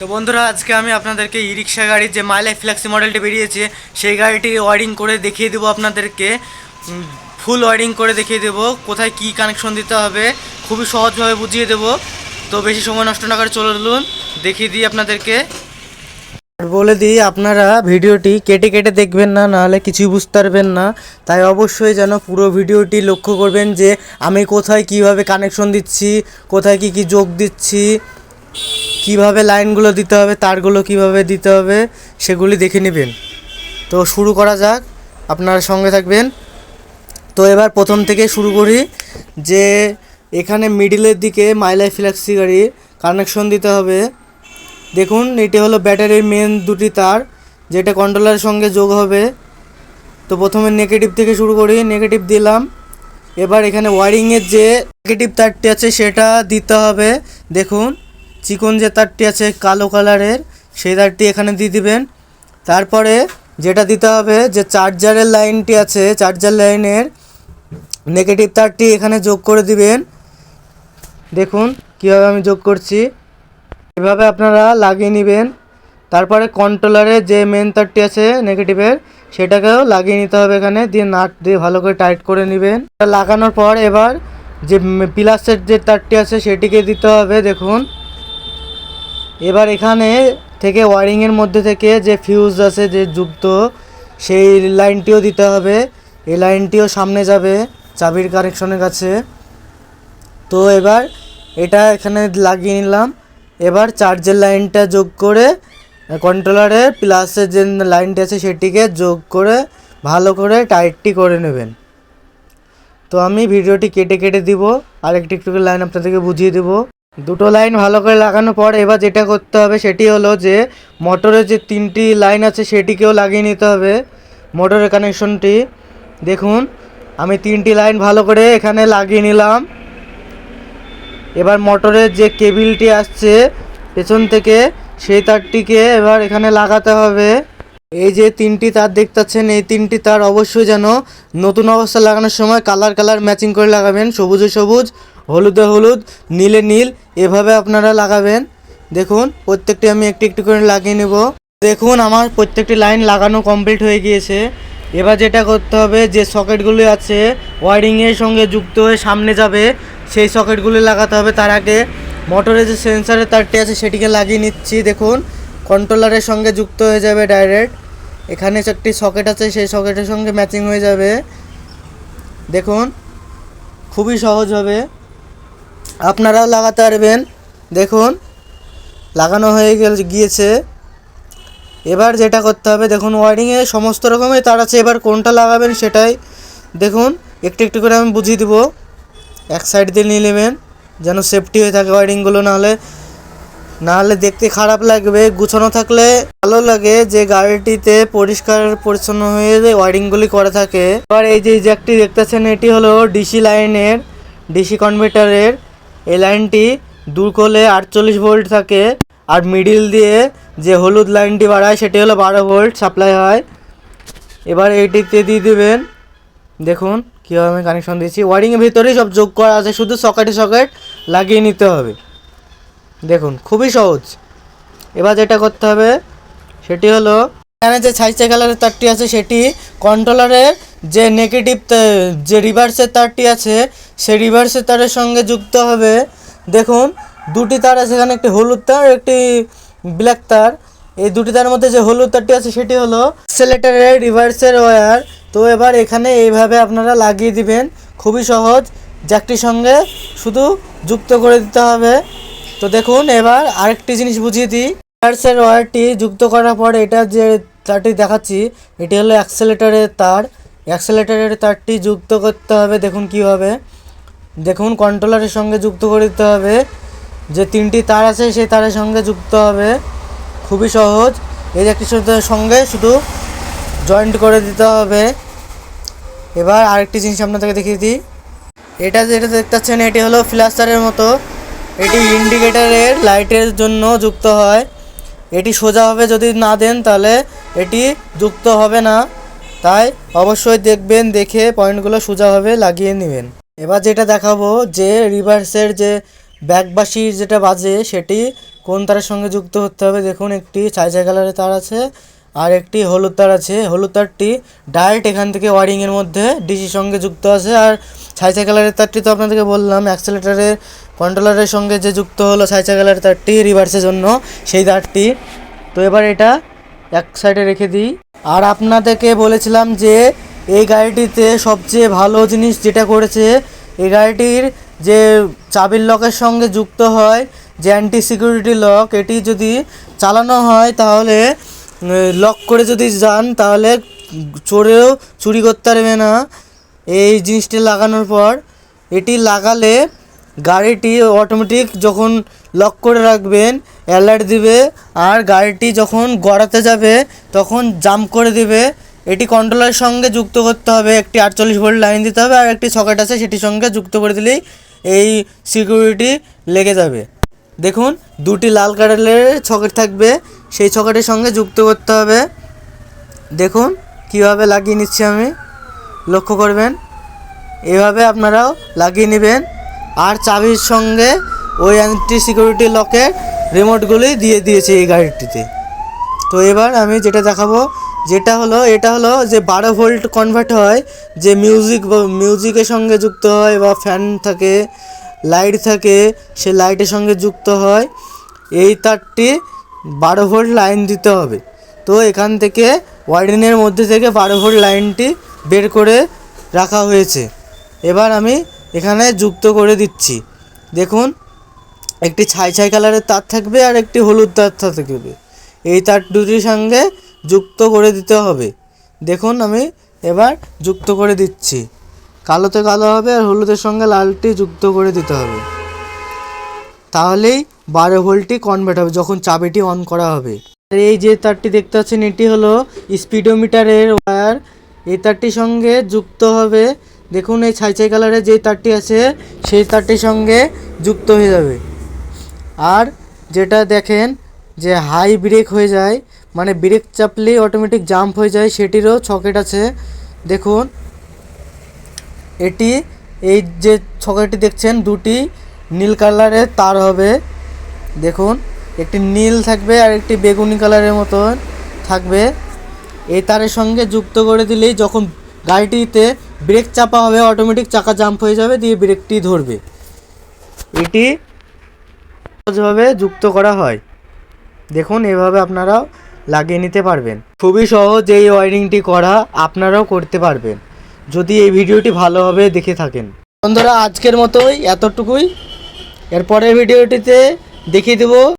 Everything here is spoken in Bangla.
তো বন্ধুরা, আজকে আমি আপনাদেরকে ই রিক্সা গাড়ির যে মাইলাই ফ্ল্যাক্সি মডেলটি বেরিয়েছে, সেই গাড়িটি ওয়ারিং করে দেখিয়ে দেবো আপনাদেরকে। ফুল ওয়ারিং করে দেখিয়ে দেবো, কোথায় কি কানেকশন দিতে হবে, খুবই সহজভাবে বুঝিয়ে দেবো। তো বেশি সময় নষ্ট না করে চলে চলুন, দেখিয়ে দিই আপনাদেরকে। আর বলে দিই, আপনারা ভিডিওটি কেটে কেটে দেখবেন না, নাহলে কিছুই বুঝতে পারবেন না। তাই অবশ্যই যেন পুরো ভিডিওটি লক্ষ্য করবেন যে, আমি কোথায় কীভাবে কানেকশন দিচ্ছি, কোথায় কি কি যোগ দিচ্ছি। কীভাবে লাইনগুলো দিতে হবে, তারগুলো কীভাবে দিতে হবে, সেগুলি দেখে নেবেন। তো শুরু করা যাক, আপনারা সঙ্গে থাকবেন। তো এবার প্রথম থেকে শুরু করি যে এখানে মিডিলের দিকে মাইলাই ফ্ল্যাক্সি গাড়ি কানেকশন দিতে হবে। দেখুন, এটি হলো ব্যাটারির মেন দুটি তার, যেটা কন্ট্রোলারের সঙ্গে যোগ হবে। তো প্রথমে নেগেটিভ থেকে শুরু করি নেগেটিভ দিলাম। এবার এখানে ওয়ারিংয়ের যে নেগেটিভ তারটি আছে, সেটা দিতে হবে। দেখুন চিকন যে তারটি আছে কালো কালারের, সেই তারটি এখানে দিয়ে দিবেন। তারপরে যেটা দিতে হবে যে চার্জারের লাইনটি আছে, চার্জার লাইনের নেগেটিভ তারটি এখানে যোগ করে দিবেন। দেখুন কীভাবে আমি যোগ করছি। এভাবে আপনারা লাগিয়ে নেবেন। তারপরে কন্ট্রোলারের যে মেন তারটি আছে নেগেটিভের, সেটাকেও লাগিয়ে নিতে হবে এখানে। দিয়ে নাট দিয়ে ভালো করে টাইট করে নেবেন। লাগানোর পর এবার যে প্লাসের যে তারটি আছে, সেটিকে দিতে হবে, দেখুন। এবার এখানে থেকে ওয়ারিংয়ের মধ্যে থেকে যে ফিউজ আছে, যে যুক্ত, সেই লাইনটিও দিতে হবে। এই লাইনটিও সামনে যাবে চাবির কানেকশনের কাছে। তো এবার এটা এখানে লাগিয়ে নিলাম। এবার চার্জের লাইনটা যোগ করে কন্ট্রোলারের প্লাসের যে লাইনটি আছে, সেটিকে যোগ করে ভালো করে টাইটটি করে নেবেন। তো আমি ভিডিওটি কেটে কেটে দিব। আর একটু একটু লাইন আপনাদেরকে বুঝিয়ে দেবো। দুটো লাইন ভালো করে লাগানোর পর এবার যেটা করতে হবে সেটি হলো যে মোটরের যে তিনটি লাইন আছে সেটিকেও লাগিয়ে নিতে হবে মোটরের কানেকশনটি। দেখুন, আমি তিনটি লাইন ভালো করে এখানে লাগিয়ে নিলাম। এবার মোটরের যে কেবিলটি আসছে পেছন থেকে সেই তারটিকে এবার এখানে লাগাতে হবে। এই যে তিনটি তার দেখতে পাচ্ছেন, এই তিনটি তার অবশ্যই যেন নতুন অবস্থা লাগানোর সময় কালার কালার ম্যাচিং করে লাগাবেন, সবুজে সবুজ। হলুদে হলুদ, নীলে নীল, এভাবে আপনারা লাগাবেন। দেখুন, প্রত্যেকটি আমি একটু একটু করে লাগিয়ে নেব। দেখুন, আমার প্রত্যেকটি লাইন লাগানো কমপ্লিট হয়ে গিয়েছে। এবার যেটা করতে হবে, যে সকেটগুলি আছে, ওয়ারিংয়ের সঙ্গে যুক্ত হয়ে সামনে যাবে, সেই সকেটগুলি লাগাতে হবে। তার আগে মোটরের যে সেন্সারের তারটি আছে, সেটিকে লাগিয়ে নিচ্ছি। দেখুন কন্ট্রোলারের সঙ্গে যুক্ত হয়ে যাবে ডাইরেক্ট এখানে একটি সকেট আছে, সেই সকেটের সঙ্গে ম্যাচিং হয়ে যাবে। দেখুন, খুবই সহজ হবে। আপনারাও লাগাতে পারবেন। দেখুন, লাগানো হয়ে গিয়েছে। এবার যেটা করতে হবে, দেখুন, ওয়ারিংয়ে সমস্ত রকমের তার আছে। এবার কোনটা লাগাবেন সেটাই দেখুন। একটু একটু করে আমি বুঝিয়ে দিব। এক সাইড দিয়ে নিয়ে নেবেন, যেন সেফটি হয়ে থাকে ওয়ারিংগুলো, নাহলে নাহলে দেখতে খারাপ লাগবে। গুছানো থাকলে ভালো লাগে যে গাড়িটিতে পরিষ্কার পরিচ্ছন্ন হয়ে যে ওয়ারিংগুলি করা থাকে। এবার এই যে জ্যাকটি দেখতেছেন, এটি হলো ডিসি লাইনের, ডিসি কনভার্টারের এই লাইনটি দূর করলে আটচল্লিশ ভোল্ট থাকে আর মিডিল দিয়ে যে হলুদ লাইনটি বাড়ায় সেটি হলো বারো ভোল্ট সাপ্লাই হয়। এবার এইটিতে দিয়ে দেবেন। দেখুন কীভাবে আমি কানেকশন দিয়েছি। ওয়ারিংয়ের ভিতরেই সব যোগ করা আছে, শুধু সকেটে সকেট লাগিয়ে নিতে হবে। দেখুন খুবই সহজ। এবার যেটা করতে হবে, সেটি হলো এখানে যে ছাইচে কালারের তারটি আছে, সেটি কন্ট্রোলারের যে নেগেটিভ যে রিভার্সের তারটি আছে, সেই রিভার্সের তারের সঙ্গে যুক্ত হবে, দেখুন, দুটি তার আছে, এখানে একটি হলুদ তার, একটি ব্ল্যাক তার। এই দুটি তার মধ্যে যে হলুদ তারটি আছে, সেটি হলো অ্যাক্সেলেটারের রিভার্সের ওয়্যার তো এবার এখানে এইভাবে আপনারা লাগিয়ে দিবেন। খুবই সহজ জ্যাকটির সঙ্গে শুধু যুক্ত করে দিতে হবে। তো দেখুন, এবার আরেকটি জিনিস বুঝিয়ে দিই। রিভার্সের ওয়্যারটি যুক্ত করার পর এটা যে তারটি দেখাচ্ছি, এটি হলো অ্যাক্সেলেটারের তার। অ্যাক্সেলেটারের তারটি যুক্ত করতে হবে, দেখুন কীভাবে দেখুন কন্ট্রোলারের সঙ্গে যুক্ত করে দিতে হবে। যে তিনটি তার আছে, সেই তারের সঙ্গে যুক্ত হবে। খুবই সহজ। এই একটি সঙ্গে শুধু জয়েন্ট করে দিতে হবে। এবার আরেকটি জিনিস আপনাদেরকে দেখিয়ে দিই। এটা যেটা দেখতে পাচ্ছেন, এটি হলো ফ্ল্যাশারের মতো। এটি ইন্ডিকেটারের লাইটের জন্য যুক্ত হয়। এটি সোজাভাবে যদি না দেন, তাহলে এটি যুক্ত হবে না। তাই অবশ্যই দেখবেন, দেখে পয়েন্টগুলো সোজাভাবে লাগিয়ে নেবেন। এবার যেটা দেখাবো, যে রিভার্সের যে ব্যাকবাসি যেটা বাজে, সেটি কোন তারের সঙ্গে যুক্ত হতে হবে? দেখুন, একটি ছাই ছাই কালারের তার আছে আর একটি হলুদ তার আছে। হলুদ তারটি ডাইরেক্ট এখান থেকে ওয়ারিংয়ের মধ্যে ডিসির সঙ্গে যুক্ত আছে। আর ছাই ছাই কালারের তারটি তো আপনাদেরকে বললাম অ্যাক্সেলেটারের কন্ট্রোলারের সঙ্গে যে যুক্ত হলো ছাই ছাই কালারের তারটি রিভার্সের জন্য, সেই তারটি। তো এবার এটা এক সাইডে রেখে দিই। আর আপনাদেরকে বলেছিলাম যে এই গাড়িটিতে সবচেয়ে ভালো জিনিস যেটা করেছে, এই গাড়িটির যে চাবির লকের সঙ্গে যুক্ত হয় যে অ্যান্টি সিকিউরিটি লক এটি যদি চালানো হয় তাহলে লক করে যদি যান তাহলে চোরেও চুরি করতে পারবে না। এই জিনিসটি লাগানোর পর, এটি লাগালে গাড়িটি অটোমেটিক যখন লক করে রাখবেন অ্যালার্ট দিবে, আর গাড়িটি যখন গড়াতে যাবে, তখন জাম্প করে দিবে। এটি কন্ট্রোলারের সঙ্গে যুক্ত করতে হবে, একটি আটচল্লিশ ভোল্ট লাইন দিতে হবে, আর একটি সকেট আছে সেটির সঙ্গে যুক্ত করে দিলেই এই সিকিউরিটি লেগে যাবে। দেখুন, দুটি লাল কালারের ছকেট থাকবে, সেই ছকেটের সঙ্গে যুক্ত করতে হবে। দেখুন, কীভাবে লাগিয়ে নিচ্ছি আমি, লক্ষ্য করবেন। এভাবে আপনারাও লাগিয়ে নেবেন। আর চাবির সঙ্গে ওই অ্যান্টি সিকিউরিটি লকে রিমোটগুলি দিয়ে দিয়েছে এই গাড়িটিতে। তো এবার আমি যেটা দেখাবো, যেটা হলো, এটা হলো যে বারো ভোল্ট কনভার্ট হয়, যে মিউজিক মিউজিকের সঙ্গে যুক্ত হয় বা ফ্যান থাকে লাইট থাকে, সে লাইটের সঙ্গে যুক্ত হয়, এই তারটি বারো ভোল্ট লাইন দিতে হবে। তো এখান থেকে ওয়ারিংয়ের মধ্যে থেকে বারো ভোল্ট লাইনটি বের করে রাখা হয়েছে। এবার আমি এখানে যুক্ত করে দিচ্ছি। দেখুন একটি ছাই ছাই কালারের তার থাকবে আর একটি হলুদ তার থাকবে। এই তার দুটির সঙ্গে যুক্ত করে দিতে হবে। দেখুন আমি এবার যুক্ত করে দিচ্ছি। কালোতে কালো হবে আর হলুদের সঙ্গে লালটি যুক্ত করে দিতে হবে। তাহলেই বারো ভোল্টটি কনভার্ট হবে যখন চাবিটি অন করা হবে। এই যে তারটি দেখতে পাচ্ছেন, এটি হলো স্পিডোমিটারের ওয়্যার এই তারটির সঙ্গে যুক্ত হবে, দেখুন এই ছাই ছাই কালারের যে তারটি আছে, সেই তারটির সঙ্গে যুক্ত হয়ে যাবে। আর যেটা দেখেন যে হাই ব্রেক হয়ে যায় মানে ব্রেক চাপলেই অটোমেটিক জাম্প হয়ে যায়, সেটিরও সকেট আছে। দেখুন, এটি এই যে সকেটটি দেখছেন, দুটি নীল কালারের তার হবে। দেখুন, একটি নীল থাকবে আর একটি বেগুনি কালারের মতন থাকবে। এই তারের সঙ্গে যুক্ত করে দিলেই যখন গাড়িটিতে ব্রেক চাপা হবে অটোমেটিক চাকা জাম্প হয়ে যাবে, দিয়ে ব্রেকটি ধরবে। এটি সহজভাবে যুক্ত করা হয়। দেখুন, এভাবে আপনারাও লাগিয়ে নিতে পারবেন। খুবই সহজ এই ওয়ারিংটি করা আপনারাও করতে পারবেন। যদি এই ভিডিওটি ভালোভাবে দেখে থাকেন। বন্ধুরা, আজকের মতোই এতটুকুই। এরপরের ভিডিওটিতে দেখিয়ে দেবো।